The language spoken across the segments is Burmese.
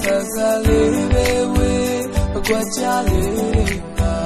ဆဆလေးပဲဝေးအကွက်ကြလေးတွေမှာ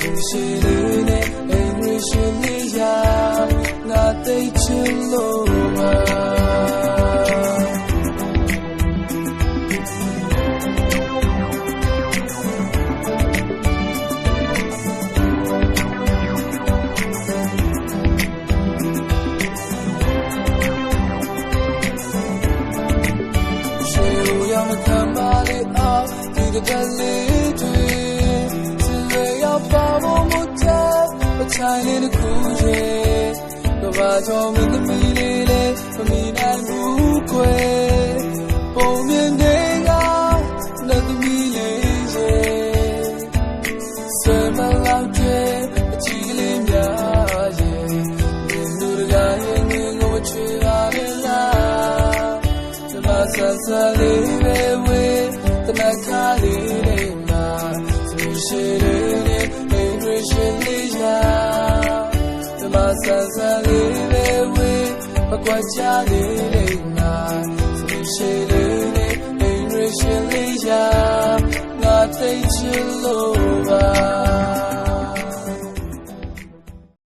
သူရှိလေးနဲ့အိမ်ရရှိလေးရာငါသိချင်လို့ ရောင်ခံပါလေအောင်ဒီကလေးတွေစလေရောက်ပါဖို့မတဲ့မချိုင်လေးတစ်ခုရဲ့ကဘာကြောင့်မင်းသမီးလေးလေးမမီနိုင်ဘူးခွေပုံ ဆဆလေးပဲဝေးတနခါလေးလေးမှာသူရှိလေးနဲ့အိမ်ရရှိလေးရာဒီမှာဆဆလေးပဲဝေးမကွာချလေးလေးမှာသူရှိလေးနဲ့အိမ်ရရှိလေးရာငါသိချင်လို့